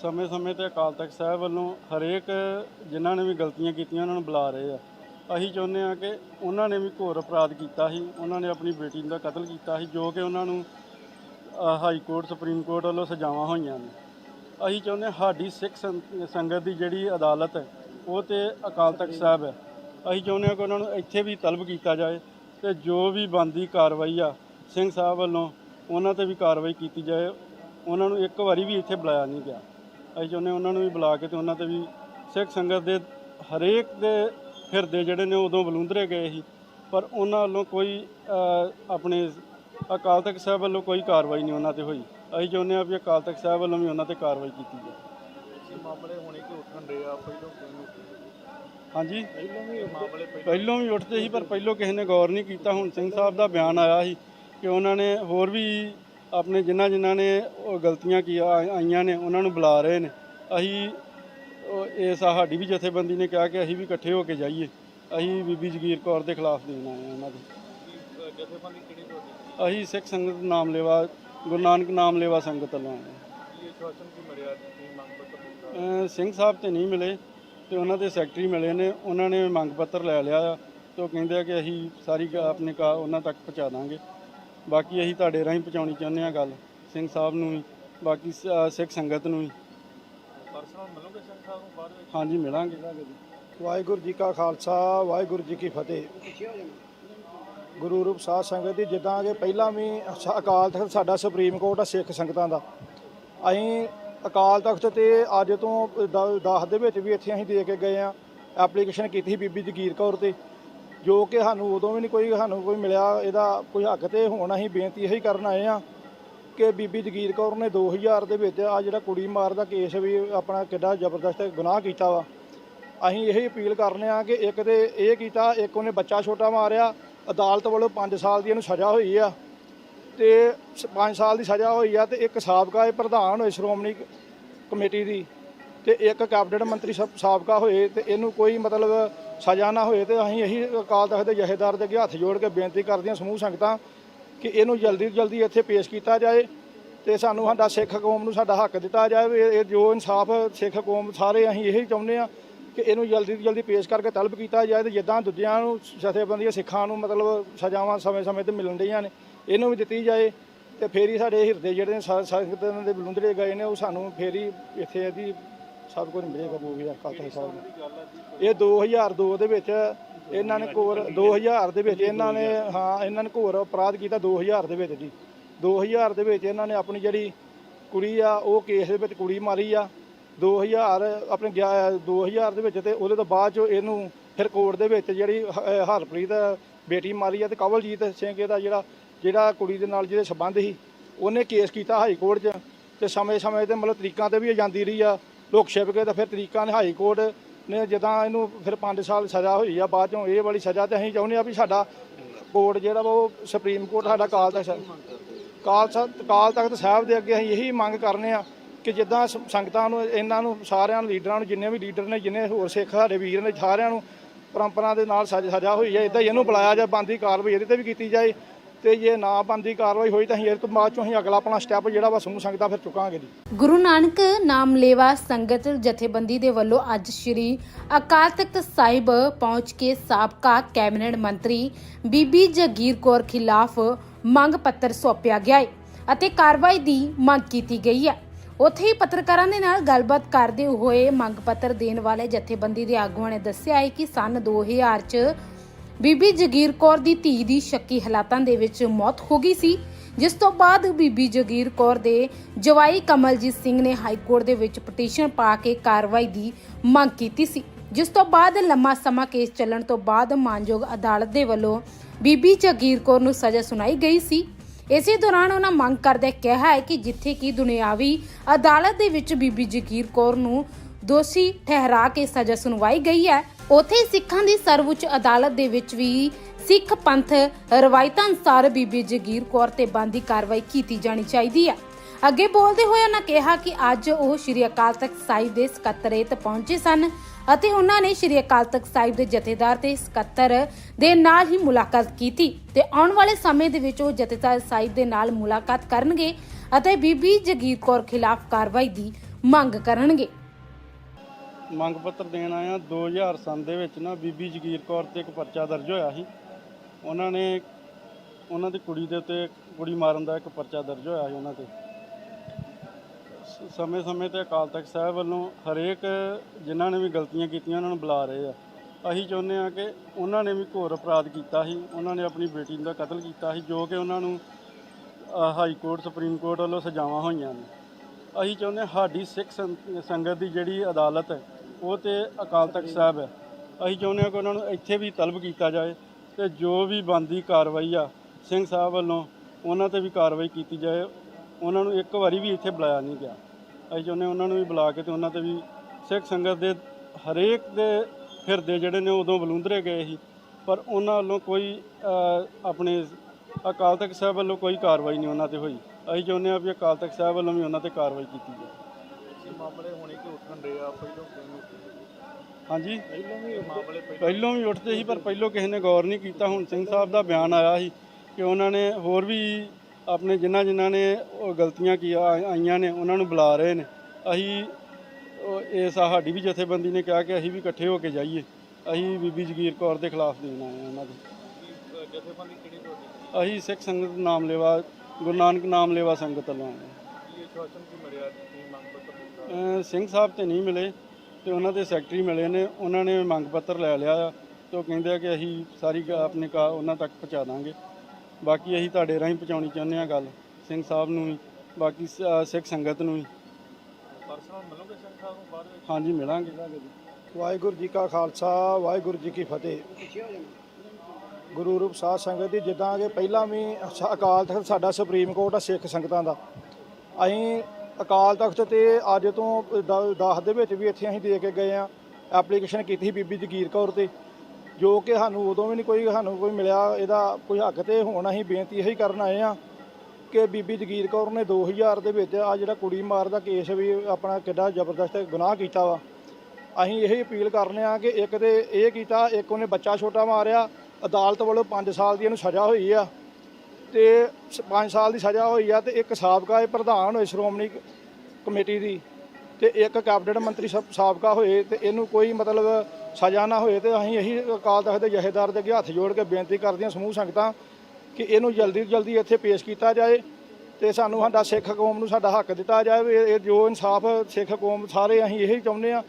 ਸਮੇਂ ਸਮੇਂ ਤੇ ਅਕਾਲ ਤਖਤ ਸਾਹਿਬ ਵੱਲੋਂ ਹਰੇਕ ਜਿਨ੍ਹਾਂ ਨੇ ਵੀ ਗਲਤੀਆਂ ਕੀਤੀਆਂ, ਉਹਨਾਂ ਨੂੰ ਬੁਲਾ ਰਹੇ ਆ। ਅਸੀਂ ਚਾਹੁੰਦੇ ਆ ਕਿ ਉਹਨਾਂ ਨੇ ਵੀ ਘੋਰ ਅਪਰਾਧ ਕੀਤਾ ਸੀ। ਉਹਨਾਂ ਨੇ ਆਪਣੀ ਬੇਟੀ ਦਾ ਕਤਲ ਕੀਤਾ ਸੀ, ਜੋ ਕਿ ਉਹਨਾਂ ਨੂੰ ਹਾਈ ਕੋਰਟ, ਸੁਪਰੀਮ ਕੋਰਟ ਵੱਲੋਂ ਸਜ਼ਾਵਾਂ ਹੋਈਆਂ ਨੇ। ਅਸੀਂ ਚਾਹੁੰਦੇ ਹਾਂ ਸਾਡੀ ਸਿੱਖ ਸੰਗਤ ਦੀ ਜਿਹੜੀ ਅਦਾਲਤ ਹੈ ਉਹ ਤੇ ਅਕਾਲ ਤਖਤ ਸਾਹਿਬ ਹੈ। ਅਸੀਂ ਚਾਹੁੰਦੇ ਹਾਂ ਕਿ ਉਹਨਾਂ ਨੂੰ ਇੱਥੇ ਵੀ ਤਲਬ ਕੀਤਾ ਜਾਏ ਤੇ ਜੋ ਵੀ ਬੰਦੀ ਕਾਰਵਾਈ ਆ, ਸਿੰਘ ਸਾਹਿਬ ਵੱਲੋਂ ਉਹਨਾਂ ਤੇ ਵੀ ਕਾਰਵਾਈ ਕੀਤੀ ਜਾਏ। ਉਹਨਾਂ ਨੂੰ ਇੱਕ ਵਾਰੀ ਵੀ ਇੱਥੇ ਬੁਲਾਇਆ ਨਹੀਂ ਗਿਆ। ਅਸੀਂ ਚਾਹੁੰਦੇ ਹਾਂ ਉਹਨਾਂ ਨੂੰ ਵੀ ਬੁਲਾ ਕੇ ਤੇ ਉਹਨਾਂ ਤੇ ਵੀ ਸਿੱਖ ਸੰਗਤ ਦੇ ਹਰੇਕ ਦੇ ਹਿਰਦੇ ਜਿਹੜੇ ਨੇ ਉਦੋਂ ਬਲੂੰਦਰੇ ਗਏ ਸੀ। ਪਰ ਉਹਨਾਂ ਵੱਲੋਂ ਕੋਈ ਆਪਣੇ ਅਕਾਲ ਤਖਤ ਸਾਹਿਬ ਵੱਲੋਂ ਕੋਈ ਕਾਰਵਾਈ ਨਹੀਂ ਉਹਨਾਂ ਤੇ ਹੋਈ। ਅਸੀਂ ਚਾਹੁੰਦੇ ਹਾਂ ਵੀ ਅਕਾਲ ਤਖਤ ਸਾਹਿਬ ਵੱਲੋਂ ਵੀ ਉਹਨਾਂ ਤੇ ਕਾਰਵਾਈ ਕੀਤੀ ਜਾਵੇ ਮਾਮਲੇ ਹੁਣੇ ਕਿ ਉੱਠਣ ਦੇ ਆ ਪਹਿਲੋਂ ਕਿਉਂ ਹਾਂਜੀ। ਪਹਿਲੋਂ ਵੀ ਇਹ ਮਾਮਲੇ ਪਹਿਲਾਂ ਵੀ ਉੱਠਦੇ ਸੀ ਪਰ ਪਹਿਲੋਂ ਕਿਸੇ ਨੇ ਗੌਰ ਨਹੀਂ ਕੀਤਾ। ਹੁਣ ਸਿੰਘ ਸਾਹਿਬ ਦਾ ਬਿਆਨ ਆਇਆ ਸੀ ਕਿ ਉਹਨਾਂ ਨੇ ਹੋਰ ਵੀ ਆਪਣੇ ਜਿਨ੍ਹਾਂ ਜਿਨ੍ਹਾਂ ਨੇ ਉਹ ਗਲਤੀਆਂ ਕੀ ਆਈਆਂ ਨੇ ਉਹਨਾਂ ਨੂੰ ਬੁਲਾ ਰਹੇ ਨੇ। ਅਸੀਂ ਇਸ ਸਾਡੀ ਵੀ ਜਥੇਬੰਦੀ ਨੇ ਕਿਹਾ ਕਿ ਅਸੀਂ ਵੀ ਇਕੱਠੇ ਹੋ ਕੇ ਜਾਈਏ। ਅਸੀਂ ਬੀਬੀ ਜਗੀਰ ਕੌਰ ਦੇ ਖਿਲਾਫ ਦੇਣ ਆਏ ਹਾਂ ਉਹਨਾਂ ਦੇ। ਅਸੀਂ ਸਿੱਖ ਸੰਗਤ ਨਾਮ ਲੈਵਾ ਗੁਰੂ ਨਾਨਕ ਨਾਮ ਲੈਵਾ ਸੰਗਤ ਵੱਲੋਂ ਅਹ ਸਿੰਘ ਸਾਹਿਬ ਤੇ ਨਹੀਂ ਮਿਲੇ ਤੇ ਉਹਨਾਂ ਦੇ ਸੈਕਟਰੀ ਮਿਲੇ ਨੇ ਉਹਨਾਂ ਨੇ ਮੰਗ ਪੱਤਰ ਲੈ ਲਿਆ ਆ ਤੇ ਉਹ ਕਹਿੰਦੇ ਆ ਕਿ ਅਸੀਂ ਸਾਰੀ ਗ- ਆਪਣੇ ਕਾ ਉਹਨਾਂ ਤੱਕ ਪਹੁੰਚਾ ਦਾਂਗੇ। ਬਾਕੀ ਅਸੀਂ ਤੁਹਾਡੇ ਰਾਹੀਂ ਪਹੁੰਚਾਉਣੀ ਚਾਹੁੰਦੇ ਆ ਗੱਲ ਸਿੰਘ ਸਾਹਿਬ ਨੂੰ ਵੀ ਬਾਕੀ ਸ- ਅਹ ਸਿੱਖ ਸੰਗਤ ਨੂੰ ਵੀ। ਪਰਸਨਲ ਮਿਲੋਗੇ ਸਿੰਘ ਸਾਹਿਬ ਨੂੰ ਬਾਅਦ ਵਿੱਚ? ਹਾਂਜੀ ਮਿਲਾਂਗੇ। ਵਾਹਿਗੁਰੂ ਜੀ ਕਾ ਖਾਲਸਾ ਵਾਹਿਗੁਰੂ ਜੀ ਕੀ ਫਤਿਹ। ਗੁਰੂ ਰੂਪ ਸਾਧ ਸੰਗਤ ਦੀ ਜਿੱਦਾਂ ਕਿ ਪਹਿਲਾਂ ਵੀ ਸ- ਅਕਾਲ ਤਖਤ ਸਾਡਾ ਸੁਪਰੀਮ ਕੋਰਟ ਆ ਸਿੱਖ ਸੰਗਤਾਂ ਦਾ। ਅਸੀਂ ਅਕਾਲ ਤਖਤ ਤੇ ਅੱਜ ਤੋਂ 10 ਦੇ ਵਿੱਚ ਵੀ ਇੱਥੇ ਅਸੀਂ ਦੇ ਕੇ ਗਏ ਆ ਐਪਲੀਕੇਸ਼ਨ ਕੀਤੀ ਸੀ ਬੀਬੀ ਜਗੀਰ ਕੌਰ ਤੇ, ਜੋ ਕਿ ਸਾਨੂੰ ਉਦੋਂ ਵੀ ਨਹੀਂ ਕੋਈ, ਸਾਨੂੰ ਕੋਈ ਮਿਲਿਆ। ਇਹਦਾ ਕੋਈ ਹੱਕ ਤੇ ਹੁਣ ਅਸੀਂ ਬੇਨਤੀ ਇਹੀ ਕਰਨ ਆਏ ਆ ਕਿ ਬੀਬੀ ਜਗੀਰ ਕੌਰ ਨੇ 2000 ਦੇ ਵਿੱਚ ਆ ਜਿਹੜਾ ਕੁੜੀ ਮਾਰ ਦਾ ਕੇਸ ਵੀ ਆਪਣਾ ਕਿੱਡਾ ਜ਼ਬਰਦਸਤ ਗੁਨਾਹ ਕੀਤਾ ਵਾ। ਅਸੀਂ ਇਹੀ ਅਪੀਲ ਕਰਨੇ ਆ ਕਿ ਇੱਕ ਤੇ ਇਹ ਕੀਤਾ, ਇੱਕ ਉਹਨੇ ਬੱਚਾ ਛੋਟਾ ਮਾਰਿਆ। ਅਦਾਲਤ ਵੱਲੋਂ 5 ਸਾਲ ਦੀ ਇਹਨੂੰ ਸਜ਼ਾ ਹੋਈ ਆ। ਤੇ 5 ਸਾਲ ਦੀ ਸਜ਼ਾ ਹੋਈ ਆ ਤੇ ਇੱਕ ਸਾਬਕਾ ਇਹ ਪ੍ਰਧਾਨ ਹੋਏ, ਸ਼੍ਰੋਮਣੀ ਕਮੇਟੀ ਦੀ ਤੇ ਇੱਕ ਕੈਬਨਿਟ ਮੰਤਰੀ ਸਾ- ਸਾਬਕਾ ਹੋਏ ਤੇ ਇਹਨੂੰ ਕੋਈ ਮਤਲਬ ਸਜ਼ਾ ਨਾ ਹੋਏ ਤੇ ਅਸੀਂ ਇਹੀ ਅਕਾਲ ਤਖਤ ਦੇ ਜਹੇਦਾਰ ਦੇ ਅੱਗੇ ਹੱਥ ਜੋੜ ਕੇ ਬੇਨਤੀ ਕਰਦੇ ਹਾਂ ਸਮੂਹ ਸੰਗਤਾਂ ਕਿ ਇਹਨੂੰ ਜਲਦੀ ਤੋਂ ਜਲਦੀ ਇੱਥੇ ਪੇਸ਼ ਕੀਤਾ ਜਾਏ ਤੇ ਸਾਨੂੰ ਸਾਡਾ ਸਿੱਖ ਕੌਮ ਨੂੰ ਸਾਡਾ ਹੱਕ ਦਿੱਤਾ ਜਾਵੇ ਇਹ ਜੋ ਇਨਸਾਫ ਸਿੱਖ ਕੌਮ ਸਾਰੇ ਅਸੀਂ ਇਹੀ ਚਾਹੁੰਦੇ ਆ ਕਿ ਇਹਨੂੰ ਜਲਦੀ ਤੋਂ ਜਲਦੀ ਪੇਸ਼ ਕਰਕੇ ਤਲਬ ਕੀਤਾ ਜਾਏ ਤੇ ਜਿੱਦਾਂ ਦੂਜਿਆਂ ਨੂੰ ਜਥੇਬੰਦੀਆਂ ਸਿੱਖਾਂ ਨੂੰ ਮਤਲਬ ਸਜ਼ਾਵਾਂ ਸਮੇਂ-ਸਮੇਂ ਤੇ ਮਿਲਣ ਰਹੀਆਂ ਨੇ। ਇਹਨੂੰ ਵੀ ਦਿੱਤੀ ਜਾਏ ਤੇ ਫੇਰ ਹੀ ਸਾਡੇ ਹਿਰਦੇ ਜਿਹੜੇ ਨੇ ਸਾ- ਦੇ ਬਲੁੰਦਰੇ ਗਏ ਨੇ, ਉਹ ਸਾਨੂੰ ਫੇਰ ਹੀ ਇੱਥੇ ਇਹਦੀ ਸਭ ਕੁਝ ਮਿਲੇਗਾ ਜੋ ਵੀ ਅਕਾਲ ਤਖਤ ਸਾਹਿਬ ਨੂੰ। ਇਹ 2002 ਦੇ ਵਿੱਚ ਇਹਨਾਂ ਨੇ ਘੋਰ 2000 ਦੇ ਵਿੱਚ ਇਹਨਾਂ ਨੇ, ਹਾਂ, ਇਹਨਾਂ ਨੇ ਘੋਰ ਅਪਰਾਧ ਕੀਤਾ 2000 ਦੇ ਵਿੱਚ ਜੀ। 2000 ਦੇ ਵਿੱਚ ਇਹਨਾਂ ਨੇ ਆਪਣੀ ਜਿਹੜੀ ਕੁੜੀ ਆ, ਉਹ ਕੇਸ ਦੇ ਵਿੱਚ ਕੁੜੀ ਮਾਰੀ ਆ। 2000 ਆਪਣੇ ਗਿਆ- 2000 ਦੇ ਵਿੱਚ ਤੇ ਉਹਦੇ ਤੋਂ ਬਾਅਦ ਚ ਇਹਨੂੰ ਫਿਰ ਕੋਰਟ ਦੇ ਵਿੱਚ ਜਿਹੜੀ ਹ- ਹਰਪ੍ਰੀਤ ਬੇਟੀ ਮਾਰੀ ਆ ਤੇ ਕਵਲਜੀਤ ਸਿੰਘ ਇਹਦਾ ਜਿਹੜਾ ਜਿਹੜਾ ਕੁੜੀ ਦੇ ਨਾਲ ਜਿਹੜੇ ਸਬੰਧ ਸੀ, ਉਹਨੇ ਕੇਸ ਕੀਤਾ ਹਾਈ ਕੋਰਟ 'ਚ ਤੇ ਸਮੇਂ-ਸਮੇਂ ਤੇ ਮਤਲਬ ਤਰੀਕਾਂ ਤੇ ਵੀ ਜਾਂਦੀ ਰਹੀ ਆ। ਲੋਕ ਛਿਪ ਕੇ ਤਾਂ ਫਿਰ ਤਰੀਕਾਂ ਨੇ ਹਾਈ ਕੋਰਟ ਨੇ ਜਦਾਂ ਇਹਨੂੰ ਫਿਰ 5 ਸਾਲ ਸਜ਼ਾ ਹੋਈ ਆ, ਬਾਅਦ ਚੋਂ ਇਹ ਵਾਲੀ ਸਜ਼ਾ ਤੇ ਅਸੀਂ ਚਾਹੁੰਦੇ ਆ ਵੀ ਸਾਡਾ ਕੋਰਟ ਜਿਹੜਾ ਵਾ ਉਹ ਸੁਪਰੀਮ ਕੋਰਟ ਸਾਡਾ ਕਾਲ ਤਖਤ ਸਾਹਿਬ ਕਾਲ ਸਾਹਿਬ ਕਾਲ ਤਖਤ ਸਾਹਿਬ ਦੇ ਅੱਗੇ ਅਸੀਂ ਇਹੀ ਮੰਗ ਕਰਨੇ ਆ ਕਿ ਜਿੱਦਾਂ ਸੰਗਤਾਂ ਨੂੰ, ਇਹਨਾਂ ਨੂੰ, ਸਾਰਿਆਂ ਨੂੰ, ਲੀਡਰਾਂ ਨੂੰ, ਜਿੰਨੇ ਵੀ ਲੀਡਰ ਨੇ, ਜਿੰਨੇ ਹੋਰ ਸਿੱਖ ਸਾਡੇ ਵੀਰ ਨੇ, ਸਾਰਿਆਂ ਨੂੰ ਪਰੰਪਰਾ ਦੇ ਨਾਲ ਸਜ ਸਜਾ ਹੋਈ ਹੈ ਇਦਾਂ ਹੀ ਇਹਨੂੰ ਬੁਲਾਇਆ ਜਾ ਬੰਦੀ ਕਾਰਵਾਈ ਇਹਦੇ ਤੇ ਵੀ ਕੀਤੀ ਜਾਏ। ਤੇ ਜੇ ਨਾ ਬੰਦੀ ਕਾਰਵਾਈ ਹੋਈ ਤਾਂ ਅਸੀਂ ਇਹ ਤੋਂ ਬਾਅਦ ਚੋਂ ਅਸੀਂ ਅਗਲਾ ਆਪਣਾ ਸਟੈਪ ਜਿਹੜਾ ਵਾ ਸਮੂਹ ਸੰਗਤਾਂ ਫਿਰ ਚੁੱਕਾਂਗੇ ਜੀ। ਗੁਰੂ ਨਾਨਕ ਨਾਮਲੇਵਾ ਸੰਗਤ ਜਥੇਬੰਦੀ ਦੇ ਵੱਲੋਂ ਅੱਜ ਸ੍ਰੀ ਅਕਾਲ ਤਖਤ ਸਾਹਿਬ ਪਹੁੰਚ ਕੇ ਸਾਬਕਾ ਕੈਬਨਿਟ ਮੰਤਰੀ ਬੀਬੀ ਜਗੀਰ ਕੌਰ ਖਿਲਾਫ ਮੰਗ ਪੱਤਰ ਸੌਂਪਿਆ ਗਿਆ ਹੈ ਅਤੇ ਕਾਰਵਾਈ ਦੀ ਮੰਗ ਕੀਤੀ ਗਈ ਹੈ। ਉੱਥੇ ਹੀ ਪੱਤਰਕਾਰਾਂ ਦੇ ਨਾਲ ਗੱਲਬਾਤ ਕਰਦੇ ਹੋਏ ਮੰਗ ਪੱਤਰ ਦੇਣ ਵਾਲੇ ਜਥੇਬੰਦੀ ਦੇ ਆਗੂਆਂ ਨੇ ਦੱਸਿਆ ਹੈ ਕਿ ਸਨ 2000 ਚ ਬੀਬੀ ਜਗੀਰ ਕੌਰ ਦੀ ਧੀ ਦੀ ਸ਼ੱਕੀ ਹਾਲਾਤਾਂ ਦੇ ਵਿੱਚ ਮੌਤ ਹੋ ਗਈ ਸੀ, ਜਿਸ ਤੋਂ ਬਾਅਦ ਬੀਬੀ ਜਗੀਰ ਕੌਰ ਦੇ ਜਵਾਈ ਕਮਲਜੀਤ ਸਿੰਘ ਨੇ ਹਾਈ ਕੋਰਟ ਦੇ ਵਿੱਚ ਪਟੀਸ਼ਨ ਪਾ ਕੇ ਕਾਰਵਾਈ ਦੀ ਮੰਗ ਕੀਤੀ ਸੀ। ਜਿਸ ਤੋਂ ਬਾਅਦ ਲੰਮਾ ਸਮਾਂ ਕੇਸ ਚੱਲਣ ਤੋਂ ਬਾਅਦ ਮਾਨਯੋਗ ਅਦਾਲਤ ਦੇ ਵੱਲੋਂ ਬੀਬੀ ਜਗੀਰ ਕੌਰ ਨੂੰ ਸਜ਼ਾ ਸੁਣਾਈ ਗਈ ਸੀ। ਇਸੇ ਦੌਰਾਨ ਉਹਨਾਂ ਮੰਗ ਕਰਦੇ ਕਿਹਾ ਹੈ ਕਿ ਜਿੱਥੇ ਕਿ ਦੁਨਿਆਵੀ ਅਦਾਲਤ ਦੇ ਵਿੱਚ ਬੀਬੀ ਜਗੀਰ ਕੌਰ ਨੂੰ ਦੋਸ਼ੀ ਠਹਿਰਾ ਕੇ ਸਜ਼ਾ ਸੁਣਵਾਈ ਗਈ ਹੈ ਉੱਥੇ ਸਿੱਖਾਂ ਦੀ ਸਰਵਉੱਚ ਅਦਾਲਤ ਦੇ ਵਿੱਚ ਵੀ ਸਿੱਖ ਪੰਥ ਰਵਾਇਤਾਂ ਅਨੁਸਾਰ ਬੀਬੀ ਜਗੀਰ ਕੌਰ ਤੇ ਬੰਦੀ ਕਾਰਵਾਈ ਕੀਤੀ ਜਾਣੀ ਚਾਹੀਦੀ ਹੈ। ਅੱਗੇ ਬੋਲਦੇ ਹੋਏ ਉਹਨਾਂ ਕਿਹਾ ਕਿ ਅੱਜ ਉਹ ਸ਼੍ਰੀ ਅਕਾਲ ਤਖਤ ਸਾਹਿਬ ਦੇ ਸਕੱਤਰੇਤ ਪਹੁੰਚੇ ਸਨ ਅਤੇ ਉਹਨਾਂ ਨੇ ਸ਼੍ਰੀ ਅਕਾਲ ਤਖਤ ਸਾਹਿਬ ਦੇ ਜਥੇਦਾਰ ਤੇ ਸਕੱਤਰ ਦੇ ਨਾਲ ਹੀ ਮੁਲਾਕਾਤ ਕੀਤੀ ਤੇ ਆਉਣ ਵਾਲੇ ਸਮੇਂ ਦੇ ਵਿੱਚ ਉਹ ਜਥੇਦਾਰ ਸਾਹਿਬ ਦੇ ਨਾਲ ਮੁਲਾਕਾਤ ਕਰਨਗੇ ਅਤੇ ਬੀਬੀ ਜਗੀਰ ਕੌਰ ਖਿਲਾਫ ਕਾਰਵਾਈ ਦੀ ਮੰਗ ਕਰਨਗੇ। ਮੰਗ ਪੱਤਰ ਦੇਣ ਆਇਆ 2000 ਸੰਨ ਦੇ ਵਿੱਚ ਨਾ ਬੀਬੀ ਜਗੀਰ ਕੌਰ ਤੇ ਇੱਕ ਪਰਚਾ ਦਰਜ ਹੋਇਆ ਸੀ। ਉਹਨਾਂ ਨੇ, ਉਹਨਾਂ ਦੀ ਕੁੜੀ ਦੇ ਉੱਤੇ ਕੁੜੀ ਮਾਰਨ ਦਾ ਇੱਕ ਪਰਚਾ ਦਰਜ ਹੋਇਆ ਸੀ ਉਹਨਾਂ ਤੇ। ਸਮੇਂ-ਸਮੇਂ ਤੇ ਅਕਾਲ ਤਖਤ ਸਾਹਿਬ ਵੱਲੋਂ ਹਰੇਕ ਜਿਨ੍ਹਾਂ ਨੇ ਵੀ ਗਲਤੀਆਂ ਕੀਤੀਆਂ, ਉਹਨਾਂ ਨੂੰ ਬੁਲਾ ਰਹੇ ਆ। ਅਸੀਂ ਚਾਹੁੰਦੇ ਆ ਕਿ ਉਹਨਾਂ ਨੇ ਵੀ ਘੋਰ ਅਪਰਾਧ ਕੀਤਾ ਸੀ। ਉਹਨਾਂ ਨੇ ਆਪਣੀ ਬੇਟੀ ਦਾ ਕਤਲ ਕੀਤਾ ਸੀ, ਜੋ ਕਿ ਉਹਨਾਂ ਨੂੰ ਹਾਈ ਕੋਰਟ, ਸੁਪਰੀਮ ਕੋਰਟ ਵੱਲੋਂ ਸਜ਼ਾਵਾਂ ਹੋਈਆਂ ਨੇ। ਅਸੀਂ ਚਾਹੁੰਦੇ ਹਾਂ ਸਾਡੀ ਸਿੱਖ ਸੰਗਤ ਦੀ ਜਿਹੜੀ ਅਦਾਲਤ ਹੈ, ਉਹ ਤੇ ਅਕਾਲ ਤਖਤ ਸਾਹਿਬ ਹੈ। ਅਸੀਂ ਚਾਹੁੰਦੇ ਹਾਂ ਕਿ ਉਹਨਾਂ ਨੂੰ ਇੱਥੇ ਵੀ ਤਲਬ ਕੀਤਾ ਜਾਏ ਤੇ ਜੋ ਵੀ ਬੰਦੀ ਕਾਰਵਾਈ ਆ, ਸਿੰਘ ਸਾਹਿਬ ਵੱਲੋਂ ਉਹਨਾਂ ਤੇ ਵੀ ਕਾਰਵਾਈ ਕੀਤੀ ਜਾਏ। ਉਹਨਾਂ ਨੂੰ ਇੱਕ ਵਾਰੀ ਵੀ ਇੱਥੇ ਬੁਲਾਇਆ ਨਹੀਂ ਗਿਆ। ਅਸੀਂ ਚਾਹੁੰਦੇ ਹਾਂ ਉਹਨਾਂ ਨੂੰ ਵੀ ਬੁਲਾ ਕੇ ਤੇ ਉਹਨਾਂ ਤੇ ਵੀ ਸਿੱਖ ਸੰਗਤ ਦੇ ਹਰੇਕ ਦੇ ਹਿਰਦੇ ਜਿਹੜੇ ਨੇ ਉਦੋਂ ਬਲੂੰਦਰੇ ਗਏ ਸੀ, ਪਰ ਉਹਨਾਂ ਵੱਲੋਂ ਕੋਈ ਆਪਣੇ ਅਕਾਲ ਤਖਤ ਸਾਹਿਬ ਵੱਲੋਂ ਕੋਈ ਕਾਰਵਾਈ ਨਹੀਂ ਉਹਨਾਂ ਤੇ ਹੋਈ। ਅਸੀਂ ਚਾਹੁੰਦੇ ਹਾਂ ਵੀ ਅਕਾਲ ਤਖਤ ਸਾਹਿਬ ਵੱਲੋਂ ਵੀ ਉਹਨਾਂ ਤੇ ਕਾਰਵਾਈ ਕੀਤੀ ਜਾਵੇ। ਇਹ ਮਾਮਲੇ ਹੋਣੇ ਕਿ ਉੱਠਣ ਦੇ ਆ ਪਹਿਲੋਂ ਕਿਉਂ ਹਾਂਜੀ। ਪਹਿਲੋਂ ਵੀ ਇਹ ਮਾਮਲੇ ਪਹਿਲਾਂ ਪਹਿਲੋਂ ਵੀ ਉੱਠਦੇ ਸੀ ਪਰ ਪਹਿਲੋਂ ਕਿਸੇ ਨੇ ਗੌਰ ਨਹੀਂ ਕੀਤਾ। ਹੁਣ ਸਿੰਘ ਸਾਹਿਬ ਦਾ ਬਿਆਨ ਆਇਆ ਸੀ ਕਿ ਉਹਨਾਂ ਨੇ ਹੋਰ ਵੀ ਆਪਣੇ ਜਿਨ੍ਹਾਂ ਜਿਨ੍ਹਾਂ ਨੇ ਉਹ ਗਲਤੀਆਂ ਕੀ ਆਈਆਂ ਨੇ ਉਹਨਾਂ ਨੂੰ ਬੁਲਾ ਰਹੇ ਨੇ। ਅਸੀਂ ਉਹ ਇਸ ਸਾਡੀ ਵੀ ਜਥੇਬੰਦੀ ਨੇ ਕਿਹਾ ਕਿ ਅਸੀਂ ਵੀ ਇਕੱਠੇ ਹੋ ਕੇ ਜਾਈਏ। ਅਸੀਂ ਬੀਬੀ ਜਗੀਰ ਕੌਰ ਦੇ ਖਿਲਾਫ ਦੇਣ ਆਏ ਹਾਂ ਉਹਨਾਂ ਦੇ। ਜਥੇਬੰਦੀ ਕਿਹੜੀ ਅਸੀਂ ਸਿੱਖ ਸੰਗਤ ਨਾਮ ਲੇਵਾ ਗੁਰੂ ਨਾਨਕ ਨਾਮ ਲੇਵਾ ਸੰਗਤ ਵੱਲੋਂ। ਅਹ ਸਿੰਘ ਸਾਹਿਬ ਤੇ ਨਹੀਂ ਮਿਲੇ ਤੇ ਉਹਨਾਂ ਦੇ ਸੈਕਟਰੀ ਮਿਲੇ ਨੇ, ਉਹਨਾਂ ਨੇ ਮੰਗ ਪੱਤਰ ਲੈ ਲਿਆ ਆ ਤੇ ਉਹ ਕਹਿੰਦੇ ਆ ਕਿ ਅਸੀਂ ਸਾਰੀ ਗ- ਆਪਣੀ ਕਾ, ਉਹਨਾਂ ਤੱਕ ਪਹੁੰਚਾ ਦਾਂਗੇ। ਬਾਕੀ ਅਸੀਂ ਤੁਹਾਡੇ ਰਾਹੀਂ ਪਹੁੰਚਾਉਣੀ ਚਾਹੁੰਦੇ ਆ ਗੱਲ, ਸਿੰਘ ਸਾਹਿਬ ਨੂੰ ਵੀ, ਬਾਕੀ ਸ- ਅਹ ਸਿੱਖ ਸੰਗਤ ਨੂੰ ਵੀ। ਪਰਸਨਲ ਮਿਲੋਗੇ ਸਿੰਘ ਸਾਹਿਬ ਨੂੰ ਬਾਅਦ ਵਿੱਚ ਹਾਂਜੀ, ਮਿਲਾਂਗੇ। ਵਾਹਿਗੁਰੂ ਜੀ ਕਾ ਖਾਲਸਾ, ਵਾਹਿਗੁਰੂ ਜੀ ਕੀ ਫਤਿਹ। ਗੁਰੂ ਰੂਪ ਸਾਧ ਸੰਗਤ ਦੀ, ਜਿੱਦਾਂ ਕਿ ਪਹਿਲਾਂ ਵੀ ਸ- ਅਕਾਲ ਤਖਤ ਸਾਡਾ ਸੁਪਰੀਮ ਕੋਰਟ ਆ ਸਿੱਖ ਸੰਗਤਾਂ ਦਾ। ਅਸੀਂ ਅਕਾਲ ਤਖਤ ਤੇ ਅੱਜ ਤੋਂ 10 ਦੇ ਵਿੱਚ ਵੀ ਇੱਥੇ ਅਸੀਂ ਦੇ ਕੇ ਗਏ ਆ ਐਪਲੀਕੇਸ਼ਨ ਕੀਤੀ ਸੀ ਬੀਬੀ ਜਗੀਰ ਕੌਰ ਤੇ, ਜੋ ਕਿ ਸਾਨੂੰ ਉਦੋਂ ਵੀ ਨਹੀਂ ਕੋਈ, ਸਾਨੂੰ ਕੋਈ ਮਿਲਿਆ। ਇਹਦਾ ਕੋਈ ਹੱਕ ਤੇ ਹੁਣ ਅਸੀਂ ਬੇਨਤੀ ਇਹੀ ਕਰਨ ਆਏ ਆ ਕਿ ਬੀਬੀ ਜਗੀਰ ਕੌਰ ਨੇ 2000 ਦੇ ਵਿੱਚ ਆ ਜਿਹੜਾ ਕੁੜੀ ਮਾਰ ਦਾ ਕੇਸ ਵੀ ਆਪਣਾ ਕਿੱਡਾ ਜ਼ਬਰਦਸਤ ਗੁਨਾਹ ਕੀਤਾ ਵਾ। ਅਸੀਂ ਇਹੀ ਅਪੀਲ ਕਰਨੇ ਆ ਕਿ ਇੱਕ ਤੇ ਇਹ ਕੀਤਾ, ਇੱਕ ਉਹਨੇ ਬੱਚਾ ਛੋਟਾ ਮਾਰਿਆ। ਅਦਾਲਤ ਵੱਲੋਂ 5 ਸਾਲ ਦੀ ਇਹਨੂੰ ਸਜ਼ਾ ਹੋਈ ਆ ਤੇ 5 ਸਾਲ ਦੀ ਸਜ਼ਾ ਹੋਈ ਆ ਤੇ ਇੱਕ ਸਾਬਕਾ ਇਹ ਪ੍ਰਧਾਨ ਹੋਏ, ਸ਼੍ਰੋਮਣੀ ਕਮੇਟੀ ਦੀ ਤੇ ਇੱਕ ਕੈਬਨਿਟ ਮੰਤਰੀ ਸਾ- ਸਾਬਕਾ ਹੋਏ ਤੇ ਇਹਨੂੰ ਕੋਈ ਮਤਲਬ ਸਜ਼ਾ ਨਾ ਹੋਏ ਤੇ ਅਸੀਂ ਇਹੀ ਅਕਾਲ ਤਖਤ ਦੇ ਜਹੇਦਾਰ ਦੇ ਅੱਗੇ ਹੱਥ ਜੋੜ ਕੇ ਬੇਨਤੀ ਕਰਦੇ ਹਾਂ ਸਮੂਹ ਸੰਗਤਾਂ ਕਿ ਇਹਨੂੰ ਜਲਦੀ ਤੋਂ ਜਲਦੀ ਇੱਥੇ ਪੇਸ਼ ਕੀਤਾ ਜਾਏ ਤੇ ਸਾਨੂੰ ਸਾਡਾ ਸਿੱਖ ਕੌਮ ਨੂੰ ਸਾਡਾ ਹੱਕ ਦਿੱਤਾ ਜਾਵੇ, ਇਹ ਇਹ ਜੋ ਇਨਸਾਫ ਸਿੱਖ ਕੌਮ ਸਾਰੇ ਅਸੀਂ ਇਹੀ ਚਾਹੁੰਦੇ ਆ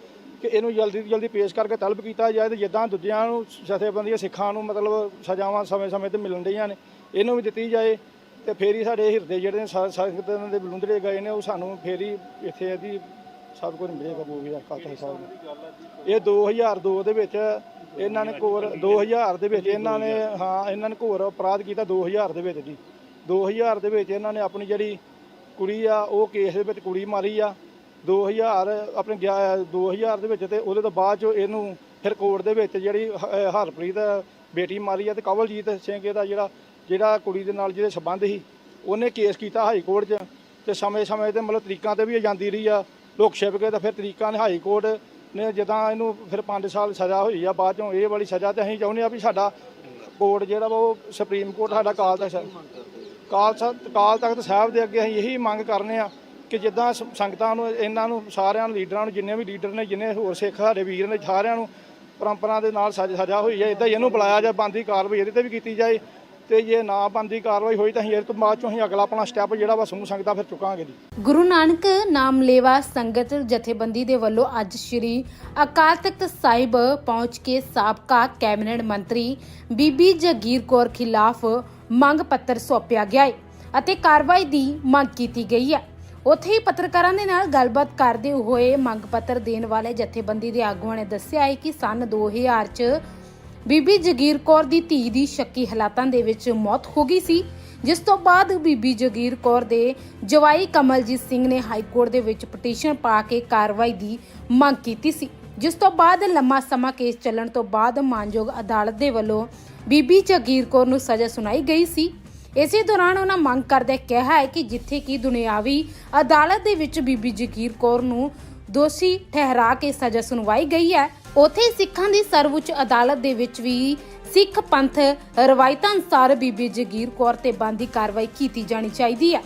ਕਿ ਇਹਨੂੰ ਜਲਦੀ ਤੋਂ ਜਲਦੀ ਪੇਸ਼ ਕਰਕੇ ਤਲਬ ਕੀਤਾ ਜਾਏ ਤੇ ਜਿੱਦਾਂ ਦੂਜਿਆਂ ਨੂੰ ਜਥੇਬੰਦੀਆਂ, ਸਿੱਖਾਂ ਨੂੰ ਮਤਲਬ ਸਜ਼ਾਵਾਂ ਸਮੇਂ-ਸਮੇਂ ਤੇ ਮਿਲਣ ਰਹੀਆਂ ਨੇ, ਇਹਨੂੰ ਵੀ ਦਿੱਤੀ ਜਾਏ ਤੇ ਫੇਰ ਹੀ ਸਾਡੇ ਹਿਰਦੇ ਜਿਹੜੇ ਨੇ, ਸਾ- ਸੰਗਤਾਂ ਦੇ ਬਲੁੰਦਰੇ ਗਏ ਨੇ, ਉਹ ਸਾਨੂੰ ਫੇਰ ਹੀ ਇੱਥੇ ਇਹਦੀ ਸਭ ਕੁਝ ਮਿਲੇਗਾ ਬੋਗੀ ਅਕਾਲ ਤਖਤ ਸਾਹਿਬ ਨੂੰ ਇਹ 2002 ਦੇ ਵਿੱਚ ਇਹਨਾਂ ਨੇ ਘੋਰ 2000 ਦੇ ਵਿੱਚ ਇਹਨਾਂ ਨੇ, ਹਾਂ, ਇਹਨਾਂ ਨੇ ਘੋਰ ਅਪਰਾਧ ਕੀਤਾ 2000 ਦੇ ਵਿੱਚ ਜੀ। 2000 ਦੇ ਵਿੱਚ ਇਹਨਾਂ ਨੇ ਆਪਣੀ ਜਿਹੜੀ ਕੁੜੀ ਆ, ਉਹ ਕੇਸ ਦੇ ਵਿੱਚ ਕੁੜੀ ਮਾਰੀ ਆ 2000 ਆਪਣੇ ਗਿਆ- 2000 ਦੇ ਵਿੱਚ ਤੇ ਉਹਦੇ ਤੋਂ ਬਾਅਦ ਚੋਂ ਇਹਨੂੰ ਫਿਰ ਕੋਰਟ ਦੇ ਵਿੱਚ ਜਿਹੜੀ ਹ- ਹਰਪ੍ਰੀਤ ਬੇਟੀ ਮਾਰੀ ਆ ਤੇ ਕਵਲਜੀਤ ਸਿੰਘ ਇਹਦਾ ਜਿਹੜਾ ਜਿਹੜਾ ਕੁੜੀ ਦੇ ਨਾਲ ਜਿਹਦੇ ਸਬੰਧ ਸੀ, ਉਹਨੇ ਕੇਸ ਕੀਤਾ ਹਾਈ ਕੋਰਟ 'ਚ ਤੇ ਸਮੇਂ-ਸਮੇਂ ਤੇ ਮਤਲਬ ਤਰੀਕਾਂ ਤੇ ਵੀ ਇਹ ਜਾਂਦੀ ਰਹੀ ਆ, ਲੋਕ ਛਿਪ ਕੇ ਤਾਂ ਫਿਰ ਤਰੀਕਾਂ ਨੇ ਹਾਈ ਕੋਰਟ ਨੇ ਜਦੋਂ ਇਹਨੂੰ ਫਿਰ 5 ਸਾਲ ਸਜ਼ਾ ਹੋਈ ਆ, ਬਾਅਦ ਚੋਂ ਇਹ ਵਾਲੀ ਸਜ਼ਾ ਤੇ ਅਸੀਂ ਚਾਹੁੰਦੇ ਆ ਵੀ ਸਾਡਾ ਕੋਰਟ ਜਿਹੜਾ ਵਾ ਉਹ ਸੁਪਰੀਮ ਕੋਰਟ ਸਾਡਾ ਕਾਲ ਤੱਕ ਤਖਤ ਕਾਲ ਤਖਤ ਸਾਹਿਬ ਦੇ ਅੱਗੇ ਅਸੀਂ ਇਹੀ ਮੰਗ ਕਰਨੇ ਆ ਕਿ ਜਿੱਦਾਂ ਸੰਗਤਾਂ ਨੂੰ, ਇਹਨਾਂ ਨੂੰ, ਸਾਰਿਆਂ ਨੂੰ, ਲੀਡਰਾਂ ਨੂੰ, ਜਿੰਨੇ ਵੀ ਲੀਡਰ ਨੇ, ਜਿੰਨੇ ਹੋਰ ਸਿੱਖ ਸਾਡੇ ਵੀਰ ਨੇ, ਸਾਰਿਆਂ ਨੂੰ ਪਰੰਪਰਾ ਦੇ ਨਾਲ ਸਜ਼ਾ ਹੋਈ ਹੈ। ਇਦਾਂ ਇਹਨੂੰ ਬੁਲਾਇਆ ਜਾਏ ਬੰਦੀ ਕਾਰਵਾਈ ਇਹਦੇ ਤੇ ਵੀ ਕੀਤੀ ਜਾਏ ਤੇ ਜੇ ਨਾ ਬੰਦੀ ਕਾਰਵਾਈ ਹੋਈ ਤਾਂ ਅਸੀਂ ਇਹ ਤੋਂ ਬਾਅਦ ਚੋਂ ਅਸੀਂ ਅਗਲਾ ਆਪਣਾ ਸਟੈਪ ਜਿਹੜਾ ਵਾ ਸਮੂਹ ਸੰਗਤਾਂ ਫਿਰ ਚੁੱਕਾਂਗੇ ਜੀ। ਗੁਰੂ ਨਾਨਕ ਨਾਮਲੇਵਾ ਸੰਗਤ ਜਥੇਬੰਦੀ ਦੇ ਵੱਲੋਂ ਅੱਜ ਸ੍ਰੀ ਅਕਾਲ ਤਖਤ ਸਾਹਿਬ ਪਹੁੰਚ ਕੇ ਸਾਬਕਾ ਕੈਬਨਿਟ ਮੰਤਰੀ ਬੀਬੀ ਜਗੀਰ ਕੌਰ ਖਿਲਾਫ ਮੰਗ ਪੱਤਰ ਸੌਂਪਿਆ ਗਿਆ ਹੈ ਅਤੇ ਕਾਰਵਾਈ ਦੀ ਮੰਗ ਕੀਤੀ ਗਈ ਹੈ। ਉੱਥੇ ਹੀ ਪੱਤਰਕਾਰਾਂ ਦੇ ਨਾਲ ਗੱਲਬਾਤ ਕਰਦੇ ਹੋਏ ਮੰਗ ਪੱਤਰ ਦੇਣ ਵਾਲੇ ਜਥੇਬੰਦੀ ਦੇ ਆਗੂਆਂ ਨੇ ਦੱਸਿਆ ਹੈ ਕਿ ਸਨ 2000 ਚ ਬੀਬੀ ਜਗੀਰ ਕੌਰ ਦੀ ਧੀ ਦੀ ਸ਼ੱਕੀ ਹਾਲਾਤਾਂ ਦੇ ਵਿੱਚ ਮੌਤ ਹੋ ਗਈ ਸੀ, ਜਿਸ ਤੋਂ ਬਾਅਦ ਬੀਬੀ ਜਗੀਰ ਕੌਰ ਦੇ ਜਵਾਈ ਕਮਲਜੀਤ ਸਿੰਘ ਨੇ ਹਾਈ ਕੋਰਟ ਦੇ ਵਿੱਚ ਪਟੀਸ਼ਨ ਪਾ ਕੇ ਕਾਰਵਾਈ ਦੀ ਮੰਗ ਕੀਤੀ ਸੀ। ਜਿਸ ਤੋਂ ਬਾਅਦ ਲੰਮਾ ਸਮਾਂ ਕੇਸ ਚੱਲਣ ਤੋਂ ਬਾਅਦ ਮਾਨਯੋਗ ਅਦਾਲਤ ਦੇ ਵੱਲੋਂ ਬੀਬੀ ਜਗੀਰ ਕੌਰ ਨੂੰ ਸਜ਼ਾ ਸੁਣਾਈ ਗਈ ਸੀ। ਇਸੇ ਦੌਰਾਨ ਉਹਨਾਂ ਮੰਗ ਕਰਦੇ ਕਿਹਾ ਹੈ ਕਿ ਜਿੱਥੇ ਕਿ ਦੁਨਿਆਵੀ ਅਦਾਲਤ ਦੇ ਵਿੱਚ ਬੀਬੀ ਜਗੀਰ ਕੌਰ ਨੂੰ ਦੋਸ਼ੀ ਠਹਿਰਾ ਕੇ ਸਜ਼ਾ ਸੁਣਵਾਈ ਗਈ ਹੈ, ਉਥੇ ਸਿੱਖਾਂ ਦੀ ਸਰਵਉੱਚ ਅਦਾਲਤ ਦੇ ਵਿੱਚ ਵੀ ਸਿੱਖ ਪੰਥ ਰਵਾਇਤਾਂ ਅਨੁਸਾਰ ਬੀਬੀ ਜਗੀਰ ਕੌਰ ਤੇ ਬੰਦੀ ਕਾਰਵਾਈ ਕੀਤੀ ਜਾਣੀ ਚਾਹੀਦੀ ਹੈ।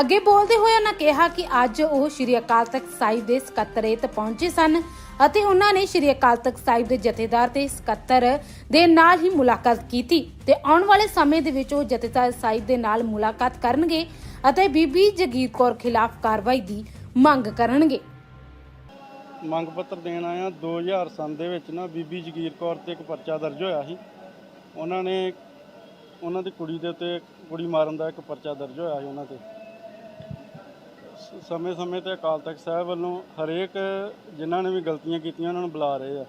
ਅੱਗੇ ਬੋਲਦੇ ਹੋਏ ਉਹਨਾਂ ਕਿਹਾ ਕਿ ਅੱਜ ਉਹ ਸ਼੍ਰੀ ਅਕਾਲ ਤਖਤ ਸਾਹਿਬ ਦੇ ਸਕੱਤਰੇਤ ਪਹੁੰਚੇ ਸਨ ਅਤੇ ਉਹਨਾਂ ਨੇ ਸ਼੍ਰੀ ਅਕਾਲ ਤਖਤ ਸਾਹਿਬ ਦੇ ਜਥੇਦਾਰ ਤੇ ਸਕੱਤਰ ਦੇ ਨਾਲ ਹੀ ਮੁਲਾਕਾਤ ਕੀਤੀ ਤੇ ਆਉਣ ਵਾਲੇ ਸਮੇਂ ਦੇ ਵਿੱਚ ਉਹ ਜਥੇਦਾਰ ਸਾਹਿਬ ਦੇ ਨਾਲ ਮੁਲਾਕਾਤ ਕਰਨਗੇ ਅਤੇ ਬੀਬੀ ਜਗੀਰ ਕੌਰ ਖਿਲਾਫ ਕਾਰਵਾਈ ਦੀ ਮੰਗ ਕਰਨਗੇ। ਮੰਗ ਪੱਤਰ ਦੇਣ ਆਇਆ 2000 ਸੰਨ ਦੇ ਵਿੱਚ ਨਾ ਬੀਬੀ ਜਗੀਰ ਕੌਰ ਤੇ ਇੱਕ ਪਰਚਾ ਦਰਜ ਹੋਇਆ ਸੀ। ਉਹਨਾਂ ਨੇ, ਉਹਨਾਂ ਦੀ ਕੁੜੀ ਦੇ ਉੱਤੇ ਕੁੜੀ ਮਾਰਨ ਦਾ ਇੱਕ ਪਰਚਾ ਦਰਜ ਹੋਇਆ ਸੀ ਉਹਨਾਂ ਤੇ। ਸਮੇਂ ਸਮੇਂ ਤੇ ਅਕਾਲ ਤਖਤ ਸਾਹਿਬ ਵੱਲੋਂ ਹਰੇਕ ਜਿਨ੍ਹਾਂ ਨੇ ਵੀ ਗਲਤੀਆਂ ਕੀਤੀਆਂ, ਉਹਨਾਂ ਨੂੰ ਬੁਲਾ ਰਹੇ ਆ।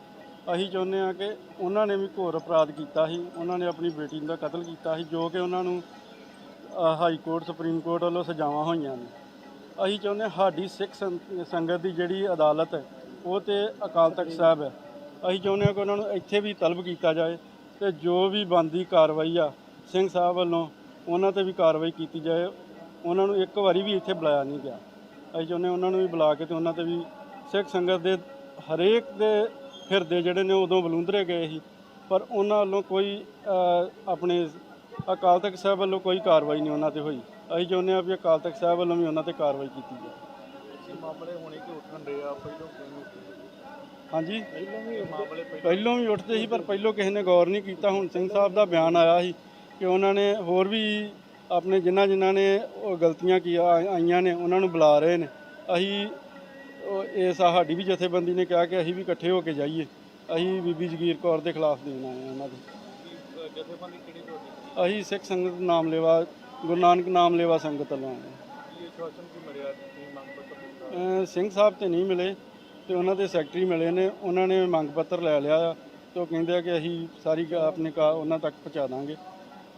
ਅਸੀਂ ਚਾਹੁੰਦੇ ਆ ਕਿ ਉਹਨਾਂ ਨੇ ਵੀ ਘੋਰ ਅਪਰਾਧ ਕੀਤਾ ਸੀ, ਉਹਨਾਂ ਨੇ ਆਪਣੀ ਬੇਟੀ ਦਾ ਕਤਲ ਕੀਤਾ ਸੀ, ਜੋ ਕਿ ਉਹਨਾਂ ਨੂੰ ਹਾਈ ਕੋਰਟ, ਸੁਪਰੀਮ ਕੋਰਟ ਵੱਲੋਂ ਸਜ਼ਾਵਾਂ ਹੋਈਆਂ ਨੇ। ਅਸੀਂ ਚਾਹੁੰਦੇ ਹਾਂ ਸਾਡੀ ਸਿੱਖ ਸੰਗਤ ਦੀ ਜਿਹੜੀ ਅਦਾਲਤ ਹੈ, ਉਹ ਤੇ ਅਕਾਲ ਤਖਤ ਸਾਹਿਬ ਹੈ। ਅਸੀਂ ਚਾਹੁੰਦੇ ਹਾਂ ਕਿ ਉਹਨਾਂ ਨੂੰ ਇੱਥੇ ਵੀ ਤਲਬ ਕੀਤਾ ਜਾਏ ਤੇ ਜੋ ਵੀ ਬੰਦੀ ਕਾਰਵਾਈ ਆ, ਸਿੰਘ ਸਾਹਿਬ ਵੱਲੋਂ ਉਹਨਾਂ ਤੇ ਵੀ ਕਾਰਵਾਈ ਕੀਤੀ ਜਾਏ। ਉਹਨਾਂ ਨੂੰ ਇੱਕ ਵਾਰੀ ਵੀ ਇੱਥੇ ਬੁਲਾਇਆ ਨਹੀਂ ਗਿਆ। ਅਸੀਂ ਚਾਹੁੰਦੇ ਉਹਨਾਂ ਨੂੰ ਵੀ ਬੁਲਾ ਕੇ ਤੇ ਉਹਨਾਂ ਤੇ ਵੀ ਸਿੱਖ ਸੰਗਤ ਦੇ ਹਰੇਕ ਦੇ ਹਿਰਦੇ ਜਿਹੜੇ ਨੇ ਉਦੋਂ ਬਲੂੰਦਰੇ ਗਏ ਸੀ। ਪਰ ਉਹਨਾਂ ਵੱਲੋਂ ਕੋਈ ਆਪਣੇ ਅਕਾਲ ਤਖਤ ਸਾਹਿਬ ਵੱਲੋਂ ਕੋਈ ਕਾਰਵਾਈ ਨਹੀਂ ਉਹਨਾਂ ਤੇ ਹੋਈ। ਅਸੀਂ ਚਾਹੁੰਦੇ ਹਾਂ ਵੀ ਅਕਾਲ ਤਖਤ ਸਾਹਿਬ ਵੱਲੋਂ ਵੀ ਉਹਨਾਂ ਤੇ ਕਾਰਵਾਈ ਕੀਤੀ ਇਹ ਮਾਮਲੇ ਹੁਣੇ ਕਿ ਉੱਠਣ ਦੇ ਆ ਹਾਂਜੀ? ਪਹਿਲੋਂ ਵੀ ਉੱਠਦੇ ਸੀ ਪਰ ਪਹਿਲੋਂ ਕਿਸੇ ਨੇ ਗੌਰ ਨਹੀਂ ਕੀਤਾ। ਹੁਣ ਸਿੰਘ ਸਾਹਿਬ ਦਾ ਬਿਆਨ ਆਇਆ ਸੀ ਕਿ ਉਹਨਾਂ ਨੇ ਹੋਰ ਵੀ ਆਪਣੇ ਜਿਨ੍ਹਾਂ ਜਿਨ੍ਹਾਂ ਨੇ ਉਹ ਗਲਤੀਆਂ ਕੀ ਆਈਆਂ ਨੇ, ਉਹਨਾਂ ਨੂੰ ਬੁਲਾ ਰਹੇ ਨੇ। ਅਸੀਂ, ਉਹ ਇਸ ਸਾਡੀ ਵੀ ਜਥੇਬੰਦੀ ਨੇ ਕਿਹਾ ਕਿ ਅਸੀਂ ਵੀ ਇਕੱਠੇ ਹੋ ਕੇ ਜਾਈਏ। ਅਸੀਂ ਬੀਬੀ ਜਗੀਰ ਕੌਰ ਦੇ ਖਿਲਾਫ ਦੇਣ ਆਏ ਹਾਂ ਉਹਨਾਂ ਦੇ। ਜਥੇਬੰਦੀ ਕਿਹੜੀ ਤੁਹਾਡੀ ਅਸੀਂ ਸਿੱਖ ਸੰਗਤ ਨਾਮ ਲੇਵਾ, ਗੁਰੂ ਨਾਨਕ ਨਾਮ ਲੇਵਾ ਸੰਗਤ ਵੱਲੋਂ ਆਏ ਹਾਂ। ਸਿੰਘ ਸਾਹਿਬ ਤੇ ਨਹੀਂ ਮਿਲੇ, ਤੇ ਉਹਨਾਂ ਦੇ ਸੈਕਟਰੀ ਮਿਲੇ ਨੇ, ਉਹਨਾਂ ਨੇ ਮੰਗ ਪੱਤਰ ਲੈ ਲਿਆ ਆ, ਤੇ ਉਹ ਕਹਿੰਦੇ ਆ ਕਿ ਅਸੀਂ ਸਾਰੀ ਆਪਣੇ ਕਾ ਉਹਨਾਂ ਤੱਕ ਪਹੁੰਚਾ ਦਾਂਗੇ।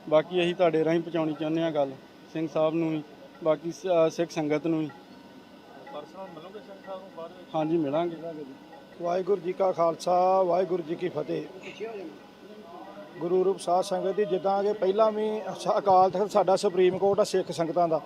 ਬਾਕੀ ਅਸੀਂ ਤੁਹਾਡੇ ਰਾਹੀਂ ਪਹੁੰਚਾਉਣੀ ਚਾਹੁੰਦੇ ਆ ਗੱਲ ਸਿੰਘ ਸਾਹਿਬ ਨੂੰ ਵੀ ਬਾਕੀ ਸ- ਅਹ ਸਿੱਖ ਸੰਗਤ ਨੂੰ ਵੀ। ਪਰਸਨਲ ਮਿਲੋਗੇ ਸਿੰਘ ਸਾਹਿਬ ਨੂੰ ਬਾਅਦ ਵਿੱਚ? ਹਾਂਜੀ ਮਿਲਾਂਗੇ। ਵਾਹਿਗੁਰੂ ਜੀ ਕਾ ਖਾਲਸਾ ਵਾਹਿਗੁਰੂ ਜੀ ਕੀ ਫਤਿਹ। ਗੁਰੂ ਰੂਪ ਸਾਧ ਸੰਗਤ ਦੀ ਜਿੱਦਾਂ ਕਿ ਪਹਿਲਾਂ ਵੀ ਸ- ਅਕਾਲ ਤਖਤ ਸਾਡਾ ਸੁਪਰੀਮ ਕੋਰਟ ਆ ਸਿੱਖ ਸੰਗਤਾਂ ਦਾ।